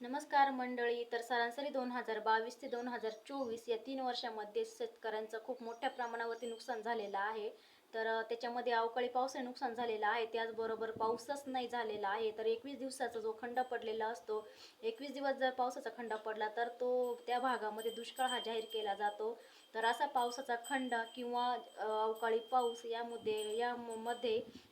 नमस्कार मंडळी तर सरासरी दोन हजार बावीस ते दोन हजार चोवीस या तीन वर्षामध्ये शेतकऱ्यांचं खूप मोठ्या प्रमाणावरती नुकसान झालेलं आहे. तर त्याच्यामध्ये अवकाळी पावसाने नुकसान झालेलं आहे. त्याचबरोबर पाऊसच नाही झालेला आहे. तर एकवीस दिवसाचा जो खंड पडलेला असतो एकवीस दिवस जर पावसाचा खंड पडला तर तो त्या भागामध्ये दुष्काळ हा जाहीर केला जातो. तर असा पावसाचा खंड किंवा अवकाळी पाऊस यामध्ये या म-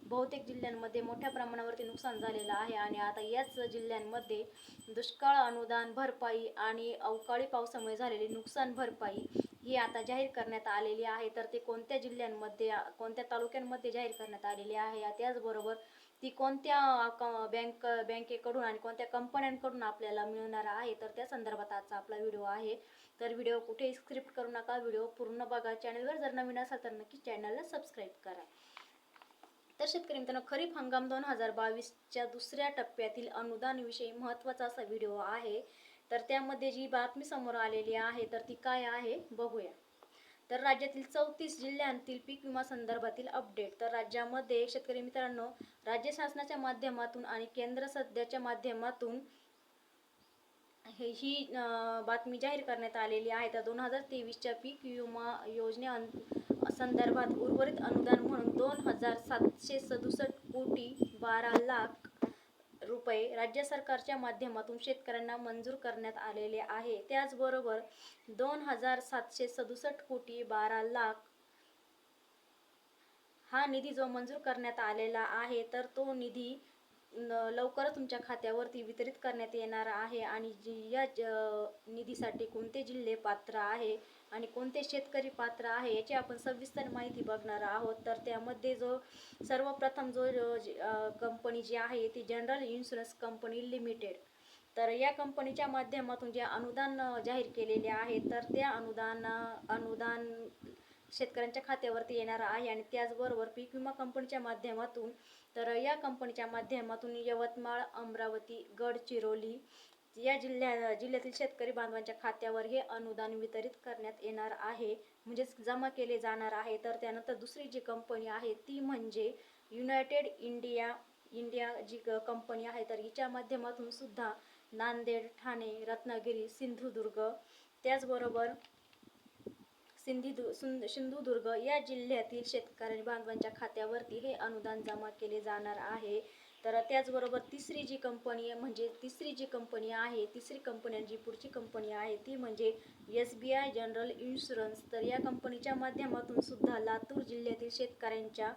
बहुतेक जिल्ह्यांमध्ये मोठ्या प्रमाणावरती नुकसान झालेलं आहे. आणि आता याच जिल्ह्यांमध्ये दुष्काळ अनुदान भरपाई आणि अवकाळी पावसामुळे झालेली नुकसान भरपाई ही आता जाहीर करण्यात आलेली आहे. तर ते कोणत्या जिल्ह्यांमध्ये कोणत्या तालुक्यांमध्ये जाहीर करण्यात आलेली आहे? त्याचबरोबर ती कोणत्या बँक बँकेकडून आणि कोणत्या कंपन्यांकडून आपल्याला मिळणार आहे? तर त्या संदर्भात आजचा आपला व्हिडिओ आहे. तर व्हिडिओ कुठे स्क्रिप्ट करू नका. व्हिडिओ पूर्ण बघा. चॅनलवर जर नवीन असाल तर नक्की चॅनलला सबस्क्राईब करा. तर शेतकरी मित्रांनो खरीप हंगाम दोन हजार बावीसच्या दुसऱ्या टप्प्यातील अनुदानविषयी महत्त्वाचा असा व्हिडिओ आहे. तर त्यामध्ये जी बातमी समोर आलेली आहे तर ती काय आहे बघूया. तर राज्यातील चौतीस जिल्ह्यांतील पीक विमा संदर्भातील अपडेट तर राज्यामध्ये शेतकरी मित्रांनो राज्य शासनाच्या माध्यमातून आणि केंद्र सध्याच्या माध्यमातून हे ही बातमी जाहीर करण्यात आलेली आहे. तर दोन हजार तेवीसच्या पीक विमा योजने संदर्भात उर्वरित अनुदान म्हणून दोन हजार सातशे सदुसष्ट कोटी बारा लाख राज्य सरकारच्या माध्यमातून शेतकऱ्यांना मंजूर करण्यात आलेले आहे. त्याचबरोबर दोन हजार सातशे सदुसष्ट कोटी बारा लाख हा निधी जो मंजूर करण्यात आलेला आहे तर तो निधी लवकरच तुमच्या खात्यावरती वितरित करण्यात येणार आहे आणि या ज- निधीसाठी कोणते जिल्हे पात्र आहे आणि कोणते शेतकरी पात्र आहे याची आपण सविस्तर माहिती बघणार आहोत. तर त्यामध्ये जो सर्वप्रथम जो कंपनी जी आहे ती जनरल इन्शुरन्स कंपनी लिमिटेड तर या कंपनीच्या माध्यमातून जे अनुदान जाहीर केलेले आहे तर त्या अनुदान अनुदान शेतकऱ्यांच्या खात्यावरती येणार आहे आणि त्याचबरोबर पीक विमा कंपनीच्या माध्यमातून तर या कंपनीच्या माध्यमातून यवतमाळ अमरावती गडचिरोली या जिल्ह्या जिल्ह्यातील शेतकरी बांधवांच्या खात्यावर हे अनुदान वितरित करण्यात येणार आहे. म्हणजेच जमा केले जाणार आहे. तर त्यानंतर दुसरी जी कंपनी आहे ती म्हणजे युनायटेड इंडिया इंडिया जी क- कंपनी आहे तर हिच्या माध्यमातून सुद्धा नांदेड ठाणे रत्नागिरी सिंधुदुर्ग त्याचबरोबर सिंधुदु सुंद सिंधुदुर्ग या जिल्ह्यातील शेतकरी बांधवांच्या खात्यावरती हे अनुदान जमा केले जाणार आहे. तर त्याचबरोबर तिसरी जी कंपनी आहे म्हणजे तिसरी जी कंपनी आहे तिसरी कंपनी जी पुढची कंपनी आहे ती म्हणजे S B I general insurance तर या कंपनीच्या माध्यमातून सुद्धा लातूर जिल्ह्यातील शेतकऱ्यांच्या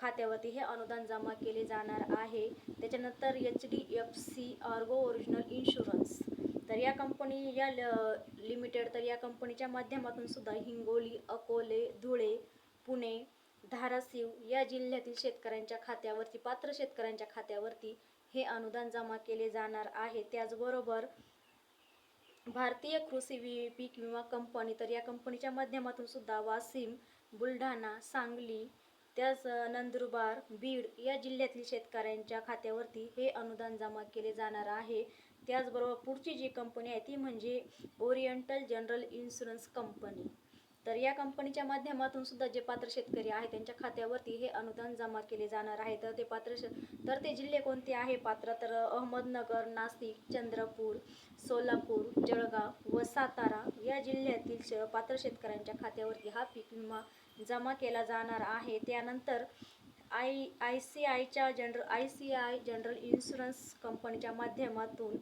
खात्यावरती हे अनुदान जमा केले जाणार आहे. त्याच्यानंतर H D F C Ergo original insurance या कंपनी या ल- लिमिटेड तर या कंपनीच्या माध्यमातून सुद्धा हिंगोली अकोले धुळे पुणे धाराशिव या जिल्ह्यातील शेतकऱ्यांच्या खात्यावरती पात्र शेतकऱ्यांच्या खात्यावरती हे अनुदान जमा केले जाणार आहे. त्याचबरोबर भारतीय कृषी वि पीक विमा कंपनी तर या कंपनीच्या माध्यमातून सुद्धा वाशिम बुलढाणा सांगली त्याच नंदुरबार बीड या जिल्ह्यातील शेतकऱ्यांच्या खात्यावरती हे अनुदान जमा केले जाणार आहे. त्याचबरोबर पुढची जी कंपनी आहे ती म्हणजे ओरिएंटल जनरल इन्शुरन्स कंपनी तर या कंपनीच्या माध्यमातून सुद्धा जे पात्र शेतकरी आहे त्यांच्या खात्यावरती हे अनुदान जमा केले जाणार आहे. तर ते पात्र श तर ते जिल्हे कोणते आहे? पात्र तर अहमदनगर नाशिक चंद्रपूर सोलापूर जळगाव व सातारा या जिल्ह्यातील श पात्र शेतकऱ्यांच्या खात्यावरती हा पीक विमा जमा केला जाणार आहे. त्यानंतर आय आय सी आयच्या general I C I general insurance कंपनीच्या माध्यमातून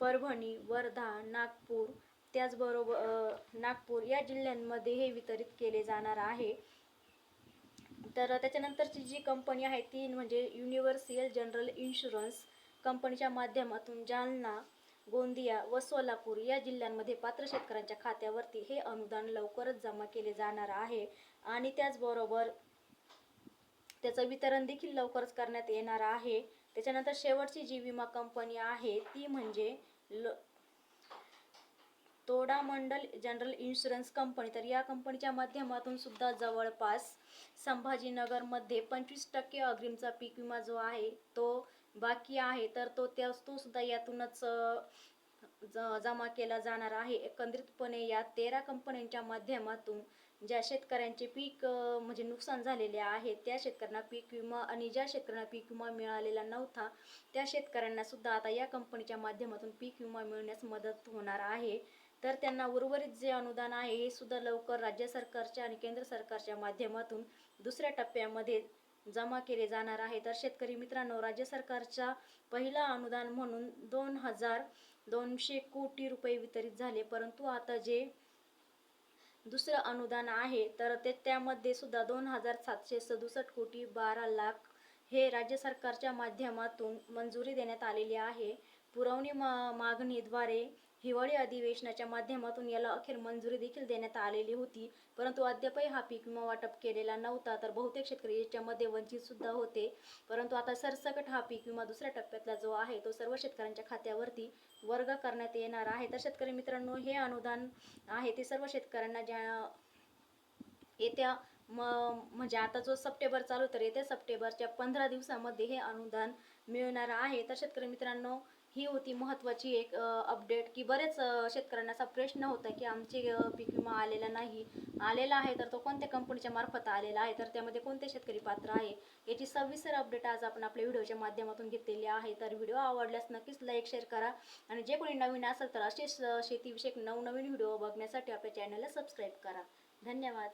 परभणी वर्धा नागपूर त्याचबरोबर नागपूर या जिल्ह्यांमध्ये हे वितरित केले जाणार आहे. तर त्याच्यानंतरची जी कंपनी आहे ती म्हणजे युनिव्हर्सियल जनरल इन्शुरन्स कंपनीच्या माध्यमातून जालना गोंदिया व सोलापूर या जिल्ह्यांमध्ये पात्र शेतकऱ्यांच्या खात्यावरती हे अनुदान लवकरच जमा केले जाणार आहे. आणि त्याचबरोबर त्याचं वितरण देखील लवकरच करण्यात येणार आहे. त्याच्यानंतर शेवटची जी विमा कंपनी आहे ती म्हणजे ल तोडामंडल जनरल इन्शुरन्स कंपनी. तर या कंपनीच्या माध्यमातून सुद्धा जवळपास संभाजीनगरमध्ये पंचवीस टक्के अग्रिमचा पीक विमा जो आहे तो बाकी आहे. तर तो त्या तो सुद्धा यातूनच जमा केला जाणार आहे. एकंदरीतपणे या तेरा कंपन्यांच्या माध्यमातून ज्या शेतकऱ्यांचे पीक म्हणजे नुकसान झालेले आहे त्या शेतकऱ्यांना पीक विमा आणि ज्या शेतकऱ्यांना पीक विमा मिळालेला नव्हता त्या शेतकऱ्यांना सुद्धा आता या कंपनीच्या माध्यमातून पीक विमा मिळण्यास मदत होणार आहे. तर त्यांना उर्वरित जे अनुदान आहे हे सुद्धा लवकर राज्य सरकारच्या आणि केंद्र सरकारच्या माध्यमातून दुसऱ्या टप्प्यामध्ये जमा केले जाणार आहे. तर शेतकरी मित्रांनो राज्य सरकारच्या पहिला अनुदान म्हणून दोन हजार दोनशे कोटी रुपये वितरित झाले. परंतु आता जे दुसरं अनुदान आहे तर ते त्यामध्ये सुद्धा दोन हजार सातशे सदुसष्ट कोटी बारा लाख हे राज्य सरकारच्या माध्यमातून मंजुरी देण्यात आलेली आहे. पुरवणी मा मागणीद्वारे हिवाळी अधिवेशनाच्या माध्यमातून याला अखेर मंजुरी देखील देण्यात आलेली होती. परंतु अद्यापही हा पीक विमा वाटप केलेला नव्हता तर बहुतेक शेतकरी याच्यामध्ये वंचित सुद्धा होते. परंतु आता सरसकट हा पीक विमा दुसऱ्या टप्प्यातला जो आहे तो सर्व शेतकऱ्यांच्या खात्यावरती वर्ग करण्यात येणार आहे. तर शेतकरी मित्रांनो हे अनुदान आहे ते सर्व शेतकऱ्यांना ज्या येत्या म म्हणजे आता जो सप्टेंबर चालू तर येत्या सप्टेंबरच्या पंधरा दिवसामध्ये हे अनुदान मिळणार आहे. तर शेतकरी मित्रांनो ही होती महत्त्वाची एक अपडेट की बरेच शेतकऱ्यांना असा प्रश्न होता की आमचे पीक विमा आलेला नाही. आलेला आहे तर तो कोणत्या कंपनीच्या मार्फत आलेला आहे? तर त्यामध्ये कोणते शेतकरी पात्र आहे? याची सविस्तर अपडेट आज आपण आपल्या व्हिडिओच्या माध्यमातून घेतलेली आहे. तर व्हिडिओ आवडल्यास नक्कीच लाईक शेअर करा. आणि जे कोणी नवीन असेल तर असेच शेतीविषयक नवनवीन व्हिडिओ बघण्यासाठी आपल्या चॅनलला सबस्क्राईब करा. धन्यवाद.